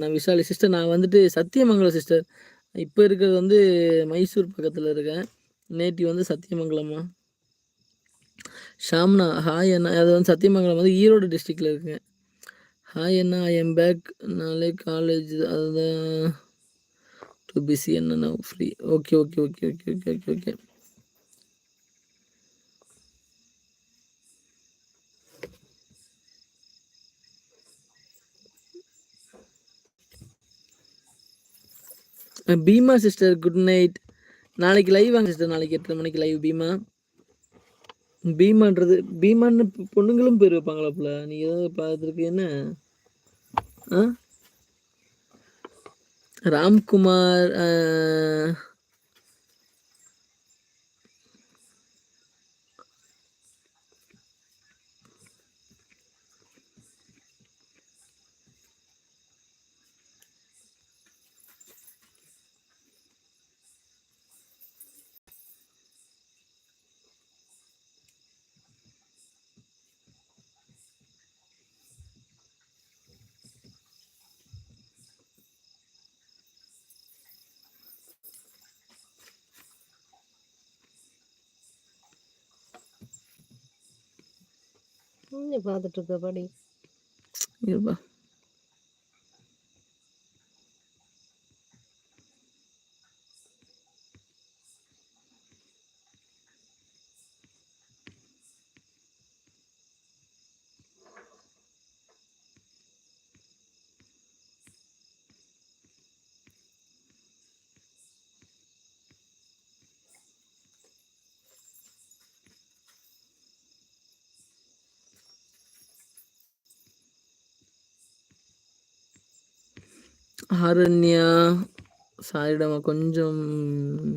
நான் விஷாலி சிஸ்டர் நான் வந்துட்டு சத்தியமங்கலம் சிஸ்டர் இப்போ இருக்கிறது வந்து மைசூர் பக்கத்தில் இருக்கேன். நேட்டிவ் வந்து சத்தியமங்கலமா ஷாம்னா ஹாய் அண்ணா. அது வந்து சத்தியமங்கலம் வந்து ஈரோடு டிஸ்ட்ரிக்டில் இருக்குங்க ஹாய் அண்ணா ஐ எம் பேக் நாளே காலேஜ் அதுதான். டு பிஸி என்ன free okay okay okay okay okay okay okay Bheema sister good night நாளைக்கு லைவ் வாங்க சிஸ்டர் நாளைக்கு எத்தனை மணிக்கு லைவ் பீமா? பீமான்றது பீமான்னு பொண்ணுங்களும் பேர் வைப்பாங்களா போல? நீ ஏதாவது பார்த்துருக்கு என்ன? ஆ? ராம்குமார் பார்த்துட்டு இருக்க படி. இருப்பா. ஆரண்யா சாரிடாமா கொஞ்சம்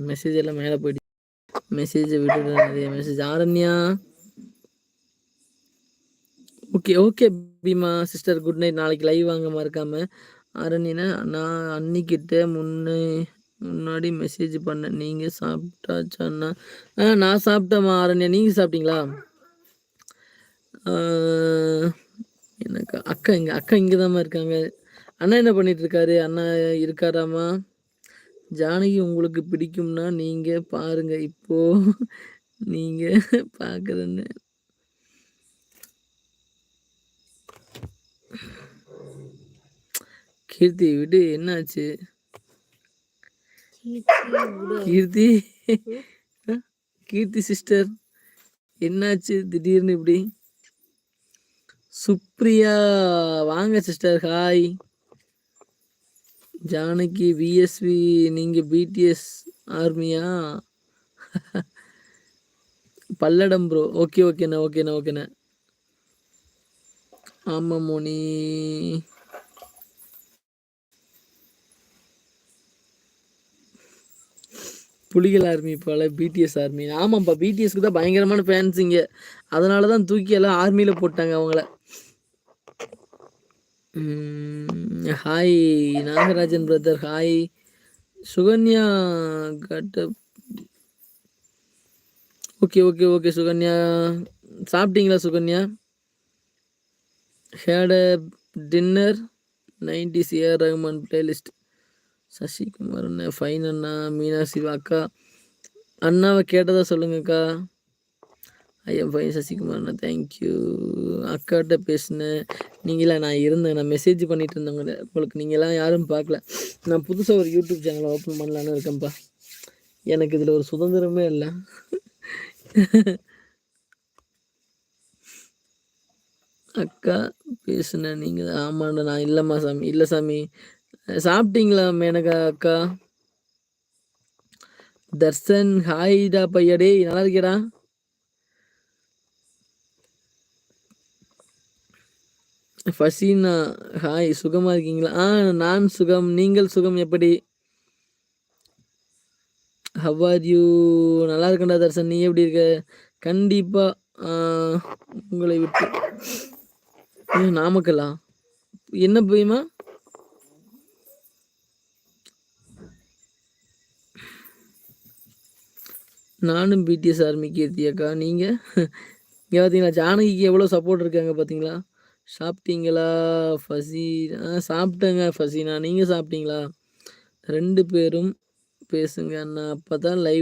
மெசேஜ் எல்லாம் மேலே போயிடுச்சு மெசேஜை விட்டுட்டு நிறைய message Aranya okay okay Bheema sister good night நாளைக்கு லைவ் வாங்க மறக்காம. ஆரண்யனா நான் அன்னிக்கிட்ட முன்னே முன்னாடி மெசேஜ் பண்ணேன். நீங்கள் சாப்பிட்டாச்சாண்ணா ஆ நான் சாப்பிட்டேம்மா ஆரண்யா நீங்கள் சாப்பிட்டீங்களா? எனக்கு அக்கா இங்கே அக்கா இங்கே தாம்மா இருக்காங்க. அண்ணா என்ன பண்ணிட்டு இருக்காரு அண்ணா இருக்காராமா ஜானகி உங்களுக்கு பிடிக்கும்னா நீங்க பாருங்க. இப்போ நீங்க பாக்குறேன்னு. கீர்த்தி விடு என்னாச்சு? கீர்த்தி கீர்த்தி சிஸ்டர் என்னாச்சு? திடீர்னு இப்படி. சுப்ரியா வாங்க சிஸ்டர் ஹாய். ஜானகி விஎஸ்வி நீங்கள் பிடிஎஸ் ஆர்மியா பல்லடம் ப்ரோ ஓகே ஓகேண்ணா ஓகேண்ணா ஓகேண்ண ஆமாம் மோனி. புலிகள் ஆர்மி போல பிடிஎஸ் ஆர்மி ஆமாம்ப்பா பிடிஎஸ்க்கு தான் பயங்கரமான ஃபேன்ஸ் இங்கே. அதனால தான் தூக்கி எல்லாம் ஆர்மியில் போட்டாங்க அவங்கள. Hi Nagarajan brother hi Sukanya கட்ட ஓகே ஓகே ஓகே சுகன்யா. சாப்பிட்டீங்களா Sukanya? Had a dinner nineties CR Rahman playlist Sasikumar Anna fine அண்ணா மீனா சிவா அக்கா. அண்ணாவை கேட்டதா சொல்லுங்கக்கா? ஐயா ஃபைன் சசிகுமார் அண்ணா தேங்க்யூ அக்காட்ட பேசினேன். நீங்களாம் நான் இருந்தேன். நான் மெசேஜ் பண்ணிட்டு இருந்தவங்க உங்களுக்கு நீங்களாம் யாரும் பார்க்கல. நான் புதுசாக ஒரு யூடியூப் சேனலை ஓப்பன் பண்ணலான்னு இருக்கேன்ப்பா. எனக்கு இதில் ஒரு சுதந்திரமே இல்லை. அக்கா பேசுனேன். நீங்கள் ஆமாண்டா நான் இல்லைம்மா சாமி. இல்லை சாமி. சாப்பிட்டீங்களா மேனகா அக்கா? தர்சன் ஹாய்டா பையடே நல்லா இருக்கேடா ஃபசீனா ஹாய் சுகமாக இருக்கீங்களா? ஆ நான் சுகம். நீங்கள் சுகம் எப்படி? ஹவார் யூ நல்லா இருக்கண்டா தர்சன் நீ எப்படி இருக்க? கண்டிப்பாக உங்களை விட்டு. நாமக்கலா? என்ன போயுமா நானும் பிடிஎஸ் ஆர்மி கீர்த்தியாக்கா நீங்கள் இங்கே பார்த்தீங்களா ஜானகிக்கு எவ்வளோ சப்போர்ட் இருக்காங்க பார்த்தீங்களா சாப்பிட்டீங்களா? ஃபசி ஆ சாப்பிட்டேங்க ஃபசினா. நீங்கள் சாப்பிட்டீங்களா? ரெண்டு பேரும் பேசுங்க அண்ணா. அப்போ தான் லைவ்